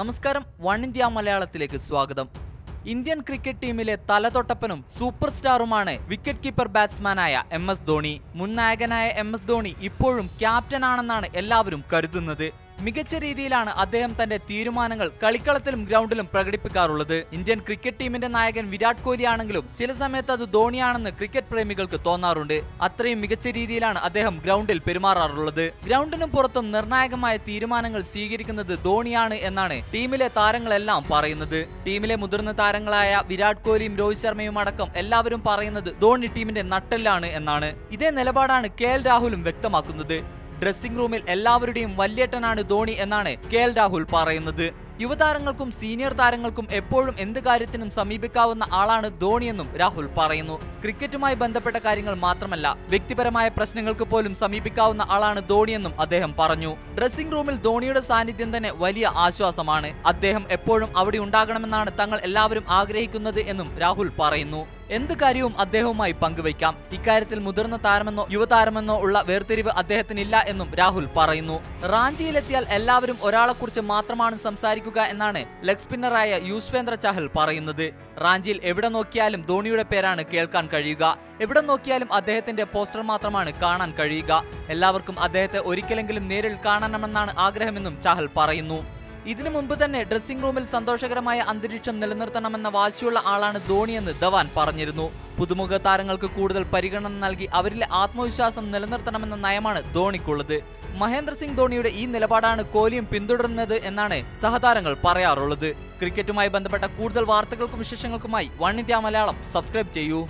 നമസ്കാരം one India മലയാളത്തിലേക്ക് സ്വാഗതം. ഇന്ത്യൻ ക്രിക്കറ്റ് ടീമിലെ തലതൊട്ടപ്പനും സൂപ്പർ സ്റ്റാറുമാണ് വിക്കറ്റ് കീപ്പർ ബാറ്റ്സ്മാനായ എം എസ് ധോണി. മുൻ നായകനായ എം എസ് ധോണി ഇപ്പോഴും ക്യാപ്റ്റനാണെന്നാണ് എല്ലാവരും കരുതുന്നത്. മികച്ച രീതിയിലാണ് അദ്ദേഹം തന്റെ തീരുമാനങ്ങൾ കളിക്കളത്തിലും ഗ്രൗണ്ടിലും പ്രകടിപ്പിക്കാറുള്ളത്. ഇന്ത്യൻ ക്രിക്കറ്റ് ടീമിന്റെ നായകൻ വിരാട് കോഹ്ലി ആണെങ്കിലും ചില സമയത്ത് അത് ധോണിയാണെന്ന് ക്രിക്കറ്റ് പ്രേമികൾക്ക് തോന്നാറുണ്ട്. അത്രയും മികച്ച രീതിയിലാണ് അദ്ദേഹം ഗ്രൗണ്ടിൽ പെരുമാറാറുള്ളത്. ഗ്രൗണ്ടിനും പുറത്തും നിർണായകമായ തീരുമാനങ്ങൾ സ്വീകരിക്കുന്നത് ധോണിയാണ് എന്നാണ് ടീമിലെ താരങ്ങളെല്ലാം പറയുന്നത്. ടീമിലെ മുതിർന്ന താരങ്ങളായ വിരാട് കോഹ്ലിയും രോഹിത് ശർമ്മയും അടക്കം എല്ലാവരും പറയുന്നത് ധോണി ടീമിന്റെ നട്ടെല്ലാണ് എന്നാണ്. ഇതേ നിലപാടാണ് കെ രാഹുലും വ്യക്തമാക്കുന്നത്. ഡ്രസ്സിംഗ് റൂമിൽ എല്ലാവരുടെയും വല്യേട്ടനാണ് ധോണി എന്നാണ് കെ രാഹുൽ പറയുന്നത്. യുവതാരങ്ങൾക്കും സീനിയർ താരങ്ങൾക്കും എപ്പോഴും എന്ത് കാര്യത്തിനും സമീപിക്കാവുന്ന ആളാണ് ധോണിയെന്നും രാഹുൽ പറയുന്നു. ക്രിക്കറ്റുമായി ബന്ധപ്പെട്ട കാര്യങ്ങൾ മാത്രമല്ല വ്യക്തിപരമായ പ്രശ്നങ്ങൾക്ക് പോലും സമീപിക്കാവുന്ന ആളാണ് ധോണിയെന്നും അദ്ദേഹം പറഞ്ഞു. ഡ്രസ്സിംഗ് റൂമിൽ ധോണിയുടെ സാന്നിധ്യം തന്നെ വലിയ ആശ്വാസമാണ്. അദ്ദേഹം എപ്പോഴും അവിടെ ഉണ്ടാകണമെന്നാണ് തങ്ങൾ എല്ലാവരും ആഗ്രഹിക്കുന്നത് എന്നും രാഹുൽ പറയുന്നു. എന്ത് കാര്യവും അദ്ദേഹവുമായി പങ്കുവയ്ക്കാം. ഇക്കാര്യത്തിൽ മുതിർന്ന താരമെന്നോ യുവതാരമെന്നോ ഉള്ള വേർതിരിവ് അദ്ദേഹത്തിനില്ല എന്നും രാഹുൽ പറയുന്നു. റാഞ്ചിയിലെത്തിയാൽ എല്ലാവരും ഒരാളെക്കുറിച്ച് മാത്രമാണ് സംസാരിക്കുക എന്നാണ് ലെഗ് സ്പിന്നറായ യൂസ്വേന്ദ്ര ചഹൽ പറയുന്നത്. റാഞ്ചിയിൽ എവിടെ നോക്കിയാലും ധോണിയുടെ പേരാണ് കേൾക്കാൻ കഴിയുക. എവിടെ നോക്കിയാലും അദ്ദേഹത്തിന്റെ പോസ്റ്റർ മാത്രമാണ് കാണാൻ കഴിയുക. എല്ലാവർക്കും അദ്ദേഹത്തെ ഒരിക്കലെങ്കിലും നേരിൽ കാണണമെന്നാണ് ആഗ്രഹമെന്നും ചഹൽ പറയുന്നു. ഇതിനു മുമ്പ് തന്നെ ഡ്രസ്സിംഗ് റൂമിൽ സന്തോഷകരമായ അന്തരീക്ഷം നിലനിർത്തണമെന്ന വാശിയുള്ള ആളാണ് ധോണിയെന്ന് ധവാൻ പറഞ്ഞിരുന്നു. പുതുമുഖ താരങ്ങൾക്ക് കൂടുതൽ പരിഗണന നൽകി അവരിലെ ആത്മവിശ്വാസം നിലനിർത്തണമെന്ന നയമാണ് ധോണിക്കുള്ളത്. മഹേന്ദ്ര സിംഗ് ധോണിയുടെ ഈ നിലപാടാണ് കോഹ്ലിയും പിന്തുടരുന്നത് എന്നാണ് സഹതാരങ്ങൾ പറയാറുള്ളത്. ക്രിക്കറ്റുമായി ബന്ധപ്പെട്ട കൂടുതൽ വാർത്തകൾക്കും വിശേഷങ്ങൾക്കുമായി വൺ ഇന്ത്യ മലയാളം. സബ്സ്ക്രൈബ് ചെയ്യൂ.